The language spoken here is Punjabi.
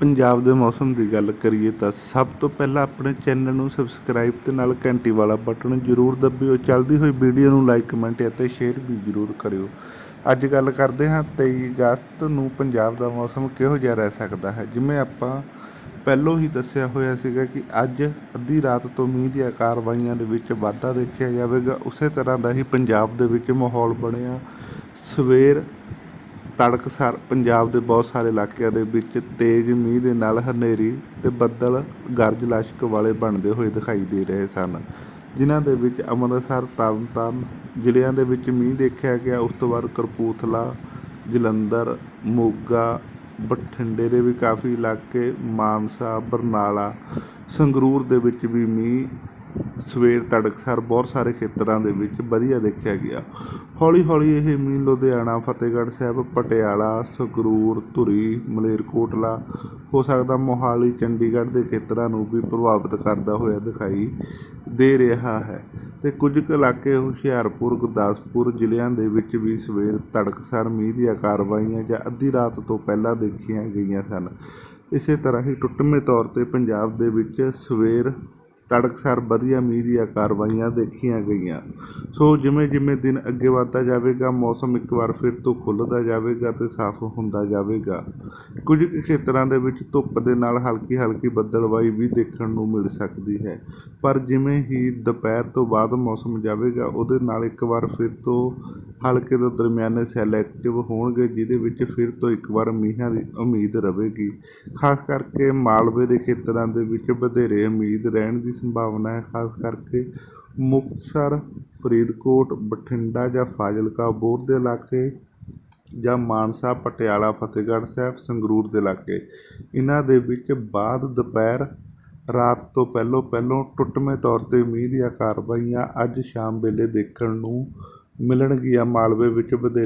ਪੰਜਾਬ ਦੇ ਮੌਸਮ ਦੀ ਗੱਲ ਕਰੀਏ ਤਾਂ ਸਭ ਤੋਂ ਪਹਿਲਾਂ ਆਪਣੇ ਚੈਨਲ ਨੂੰ ਸਬਸਕ੍ਰਾਈਬ ਤੇ ਨਾਲ ਘੰਟੀ ਵਾਲਾ ਬਟਨ ਜ਼ਰੂਰ ਦੱਬਿਓ। ਚੱਲਦੀ ਹੋਈ ਵੀਡੀਓ ਨੂੰ ਲਾਈਕ, ਕਮੈਂਟ ਅਤੇ ਸ਼ੇਅਰ ਵੀ ਜ਼ਰੂਰ ਕਰਿਓ। ਅੱਜ ਗੱਲ ਕਰਦੇ ਹਾਂ 23 ਅਗਸਤ ਨੂੰ ਪੰਜਾਬ ਦਾ ਮੌਸਮ ਕਿਹੋ ਜਿਹਾ ਰਹਿ ਸਕਦਾ ਹੈ? ਜਿਵੇਂ ਆਪਾਂ ਪਹਿਲੋਂ ਹੀ ਦੱਸਿਆ ਹੋਇਆ ਸੀਗਾ ਕਿ ਅੱਜ ਅੱਧੀ ਰਾਤ ਤੋਂ ਮੀਂਹ ਦੀਆਂ ਕਾਰਵਾਈਆਂ ਦੇ ਵਿੱਚ ਵਾਧਾ ਦੇਖਿਆ ਜਾਵੇਗਾ। ਉਸੇ ਤਰ੍ਹਾਂ ਦਾ ਹੀ ਪੰਜਾਬ ਦੇ ਵਿੱਚ ਮਾਹੌਲ ਬਣਿਆ। ਸਵੇਰ ਤੜਕਸਾਰ ਪੰਜਾਬ ਦੇ ਬਹੁਤ ਸਾਰੇ ਇਲਾਕਿਆਂ ਦੇ ਵਿੱਚ ਤੇਜ਼ ਮੀਂਹ ਦੇ ਨਾਲ ਹਨੇਰੀ ਤੇ ਬੱਦਲ ਗਰਜ ਲਾਸ਼ਕ ਵਾਲੇ ਬਣਦੇ ਹੋਏ ਦਿਖਾਈ ਦੇ ਰਹੇ ਸਨ। ਜਿਨ੍ਹਾਂ ਦੇ ਵਿੱਚ ਅੰਮ੍ਰਿਤਸਰ ਤਰਨਤਾਰਨ ਜ਼ਿਲ੍ਹਿਆਂ ਦੇ ਵਿੱਚ ਮੀਂਹ ਦੇਖਿਆ ਗਿਆ। ਉਸ ਤੋਂ ਬਾਅਦ ਕਪੂਰਥਲਾ, ਜਲੰਧਰ, ਮੋਗਾ, ਬਠਿੰਡੇ ਦੇ ਵੀ ਕਾਫੀ ਇਲਾਕੇ, ਮਾਨਸਾ, ਬਰਨਾਲਾ, ਸੰਗਰੂਰ ਦੇ ਵਿੱਚ ਵੀ ਮੀਂਹ ਸਵੇਰ ਤੜਕਸਰ ਬਹੁਤ ਸਾਰੇ ਖੇਤਰਾਂ ਦੇ ਵਿੱਚ ਵਧੀਆ ਦੇਖਿਆ ਗਿਆ। ਹੌਲੀ ਹੌਲੀ ਇਹ ਮੀਂਹ ਲੁਧਿਆਣਾ, ਫਤਿਹਗੜ੍ਹ ਸਾਹਿਬ, ਪਟਿਆਲਾ, ਸੰਗਰੂਰ, ਧੁਰੀ ਮਲੇਰਕੋਟਲਾ ਹੋ ਸਕਦਾ ਮੋਹਾਲੀ, ਚੰਡੀਗੜ੍ਹ ਦੇ ਖੇਤਰਾਂ ਨੂੰ ਵੀ ਪ੍ਰਭਾਵਿਤ ਕਰਦਾ ਹੋਇਆ ਦਿਖਾਈ ਦੇ ਰਿਹਾ ਹੈ। ਤੇ ਕੁਝ ਕੁ ਇਲਾਕੇ ਹੁਸ਼ਿਆਰਪੁਰ, ਗੁਰਦਾਸਪੁਰ ਜ਼ਿਲ੍ਹਿਆਂ ਦੇ ਵਿੱਚ ਵੀ ਸਵੇਰ ਤੜਕਸਰ ਮੀਂਹ ਦੀਆਂ ਕਾਰਵਾਈਆਂ ਜਾਂ ਅੱਧੀ ਰਾਤ ਤੋਂ ਪਹਿਲਾਂ ਦੇਖੀਆਂ ਗਈਆਂ ਸਨ। ਇਸੇ ਤਰ੍ਹਾਂ ਹੀ ਟੁੱਟਵੇਂ ਤੌਰ 'ਤੇ ਪੰਜਾਬ ਦੇ ਵਿੱਚ ਸਵੇਰ ਤੜਕਸਾਰ ਵਧੀਆ ਮੀਂਹ ਦੀਆਂ ਕਾਰਵਾਈਆਂ ਦੇਖੀਆਂ ਗਈਆਂ। ਸੋ ਜਿਵੇਂ ਜਿਵੇਂ ਦਿਨ ਅੱਗੇ ਵੱਧਦਾ ਜਾਵੇਗਾ, ਮੌਸਮ ਇੱਕ ਵਾਰ ਫਿਰ ਤੋਂ ਖੁੱਲ੍ਹਦਾ ਜਾਵੇਗਾ ਅਤੇ ਸਾਫ਼ ਹੁੰਦਾ ਜਾਵੇਗਾ। ਕੁਝ ਕੁ ਖੇਤਰਾਂ ਦੇ ਵਿੱਚ ਧੁੱਪ ਦੇ ਨਾਲ ਹਲਕੀ ਹਲਕੀ ਬੱਦਲਵਾਈ ਵੀ ਦੇਖਣ ਨੂੰ ਮਿਲ ਸਕਦੀ ਹੈ। ਪਰ ਜਿਵੇਂ ਹੀ ਦੁਪਹਿਰ ਤੋਂ ਬਾਅਦ ਮੌਸਮ ਜਾਵੇਗਾ, ਉਹਦੇ ਨਾਲ ਇੱਕ ਵਾਰ ਫਿਰ ਤੋਂ ਹਲਕੇ ਤੋਂ ਦਰਮਿਆਨੇ ਸੈੱਲ ਐਕਟਿਵ ਹੋਣਗੇ, ਜਿਹਦੇ ਵਿੱਚ ਫਿਰ ਤੋਂ ਇੱਕ ਵਾਰ ਮੀਂਹਾਂ ਦੀ ਉਮੀਦ ਰਹੇਗੀ। ਖਾਸ ਕਰਕੇ ਮਾਲਵੇ ਦੇ ਖੇਤਰਾਂ ਦੇ ਵਿੱਚ ਵਧੇਰੇ ਉਮੀਦ ਰਹਿਣ ਦੀ ਸੰਭਾਵਨਾ ਹੈ, ਖਾਸ ਕਰਕੇ ਮੁਕਤਸਰ, ਫਰੀਦਕੋਟ, ਬਠਿੰਡਾ ਜਾਂ ਫਾਜ਼ਿਲਕਾ, ਬੋਰ ਦੇ ਇਲਾਕੇ ਜਾਂ ਮਾਨਸਾ, ਪਟਿਆਲਾ, ਫਤਿਹਗੜ੍ਹ ਸਾਹਿਬ, ਸੰਗਰੂਰ ਦੇ ਇਲਾਕੇ। ਇਹਨਾਂ ਦੇ ਵਿੱਚ ਬਾਅਦ ਦੁਪਹਿਰ ਰਾਤ ਤੋਂ ਪਹਿਲੋਂ ਪਹਿਲੋਂ ਟੁੱਟਵੇਂ ਤੌਰ 'ਤੇ ਮੀਂਹ ਦੀਆਂ ਕਾਰਵਾਈਆਂ ਅੱਜ ਸ਼ਾਮ ਵੇਲੇ ਦੇਖਣ ਨੂੰ ਮਿਲਣਗੀਆਂ। ਮਾਲਵੇ ਵਿੱਚ ਵਧੇਰੇ